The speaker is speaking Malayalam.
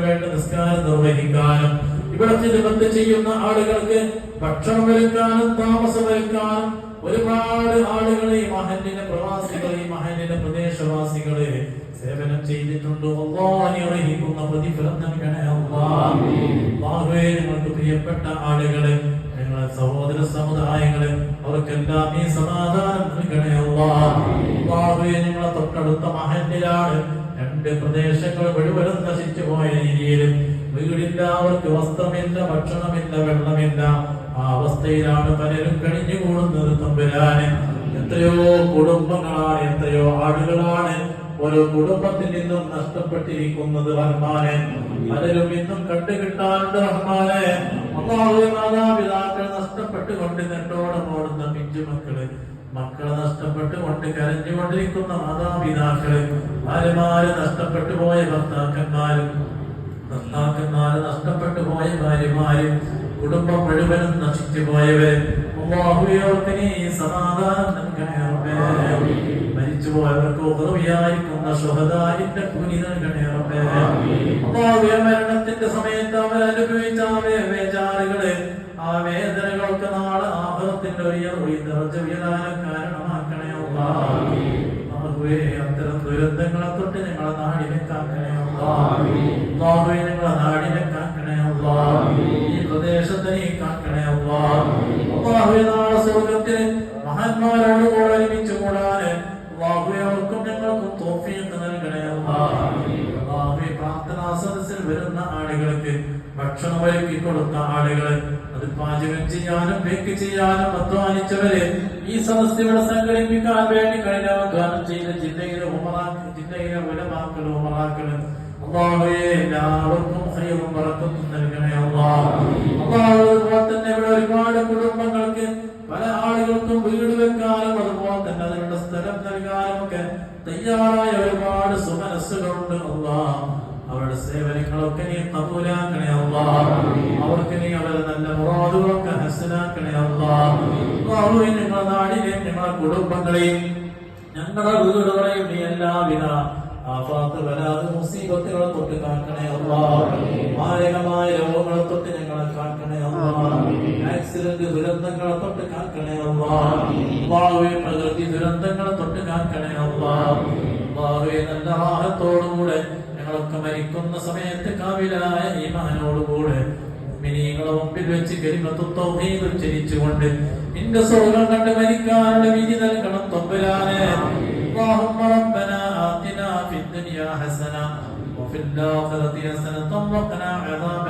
വേണ്ട നിസ്കാരം നിർവഹിക്കാനും ഇവിടത്തെ നിബന്ധ ചെയ്യുന്ന ആളുകൾക്ക് ഭക്ഷണം ഒരുക്കാനും താമസം ഒരുക്കാനും ഒരുപാട് ആളുകളെ ഈ മഹലിന്റെ പ്രവാസികളെ ഈ പ്രദേശവാസികളെ സേവനം ചെയ്തിട്ടുണ്ട്. അള്ളാഹ് അർഹിക്കുന്ന പ്രതിഫലം നൽകണേ അള്ളാഹ് അള്ളാഹുവേ ഞങ്ങൾക്ക് പ്രിയപ്പെട്ട ആളുകളെ ഞങ്ങളെ സഹോദര സമുദായങ്ങളെ അവർക്കെല്ലാം നീ സമാധാനം നൽകണേ അള്ളാഹ് അള്ളാഹുവേ ഞങ്ങളെ തൊട്ടടുത്ത മഹലിലാണ് രണ്ട് പ്രദേശങ്ങൾ മുഴുവനും നശിച്ചു പോയ രീതിയിലും വീടില്ല അവർക്ക് വസ്ത്രമില്ല ഭക്ഷണമില്ല വെള്ളമില്ല. ആ അവസ്ഥയിലാണ് പലരും കഴിഞ്ഞുകൂടുന്നത് തമ്പുരാന്. എത്രയോ കുടുംബങ്ങളാണ് എത്രയോ ആളുകളാണ് ഓരോ കുടുംബത്തിൽ നിന്നും നഷ്ടപ്പെട്ടിരിക്കുന്നത് റഹ്മാനെ. പലരും ഇന്നും കണ്ടുകിട്ടാറുണ്ട് റഹ്മാനെ. അമ്മാവ് മാതാപിതാക്കൾ നഷ്ടപ്പെട്ടുകൊണ്ട് നെട്ടോടെ ഓടുന്ന പിഞ്ചുമക്കൾ മക്കളെ നഷ്ടപ്പെട്ടുകൊണ്ട് കരഞ്ഞുകൊണ്ടിരിക്കുന്ന മാതാപിതാക്കളെ ഭാര്യമാരെ നഷ്ടപ്പെട്ടു പോയ ഭർത്താക്കന്മാരും ഭർത്താക്കന്മാര് നഷ്ടപ്പെട്ടു പോയ ഭാര്യമാരും കുടുംബം മുഴുവനും നശിച്ചു പോയവരെ. സമാധാനം മരിച്ചു പോയവർക്ക് മരണത്തിന്റെ സമയത്ത് അവർ അനുഭവിച്ച ആ വേദനകൾക്ക് നാളെ ആഹ്ലത്തിന്റെ ഉയരാനും കാരണമാക്കണേ. അല്ലാഹുവേ അത്തരം ദുരന്തങ്ങളെ തൊട്ട് ഞങ്ങളെ നാടിനെ കാക്കണേ. അല്ലാഹുവേ ഞങ്ങളെ നാടിനെ കാക്കണേ അല്ലാഹ്. ഈ പ്രദേശത്തെ നീ കാക്കണേ. അല്ലാഹുവേ നാളെ സ്വർഗത്തിൽ മഹാന്മാരോട് കൂടെ ഒരുമിച്ച് കൂടാന് അല്ലാഹുവേ അവർക്കും ഞങ്ങൾക്കും തോഫീക്ക് നൽകണേ അല്ലാഹ്. ഭക്ഷണം ഒരുക്കി കൊടുത്ത ആളുകൾ അത് പാചകം ചെയ്യാനും ബേക്ക് ചെയ്യാനും അധ്വാനിച്ചവര് ഈ സദസ് സംഘടിപ്പിക്കാൻ വേണ്ടി കഴിഞ്ഞ വാഗ്ദാനം ചെയ്ത ജില്ലയിലെ ഉമറാക്ക് ജില്ലയിലെ ഉലമാക്കൾ ഉമറാക്കൾ ഒരുപാട് കുടുംബങ്ങൾക്ക് പല ആളുകൾക്കും വീട് വെക്കാനും അതുപോലെ തന്നെ അതിനുള്ള സ്ഥലം നൽകാനും ഒക്കെ തയ്യാറായ ഒരുപാട് സുമനസ്സുകളുണ്ട് അള്ളാഹ് അവരുടെ സേവനങ്ങളൊക്കെ നീ കബൂലാക്കണേ അള്ളാ. അവർക്ക് നീ അവരെ നല്ല മുറാദുകളൊക്കെ ഹസനാക്കണേ അള്ളാ. അള്ളാഹുവേ ഞങ്ങളുടെ നാടിനെയും ഞങ്ങളുടെ കുടുംബങ്ങളെയും ഞങ്ങളുടെ വീടുകളെയും നീ എല്ലാവിധ തൊട്ട് കാക്കണേ ഞങ്ങളെ കാക്കണേ ആക്സിഡന്റ് ദുരന്തങ്ങളെ തൊട്ട് കാക്കണേ അള്ളാഹുവേ പ്രകൃതി ദുരന്തങ്ങളെ തൊട്ട് കാക്കണേ സമയത്ത് കാവിലായ ഈമാനോടുകൂടെ മിനിങ്ങളെ മുമ്പിൽ വെച്ച് കരിമത്തു തൗഹീദ് ഉച്ചരിച്ചുകൊണ്ട് നിന്റെ സ്വർഗം കണ്ട് മരിക്കാനുള്ള വിധി നൽകണം തമ്പുരാനെ اللهم ربنا آتنا في الدنيا حسنة وفي الآخرة حسنة وقنا عذاب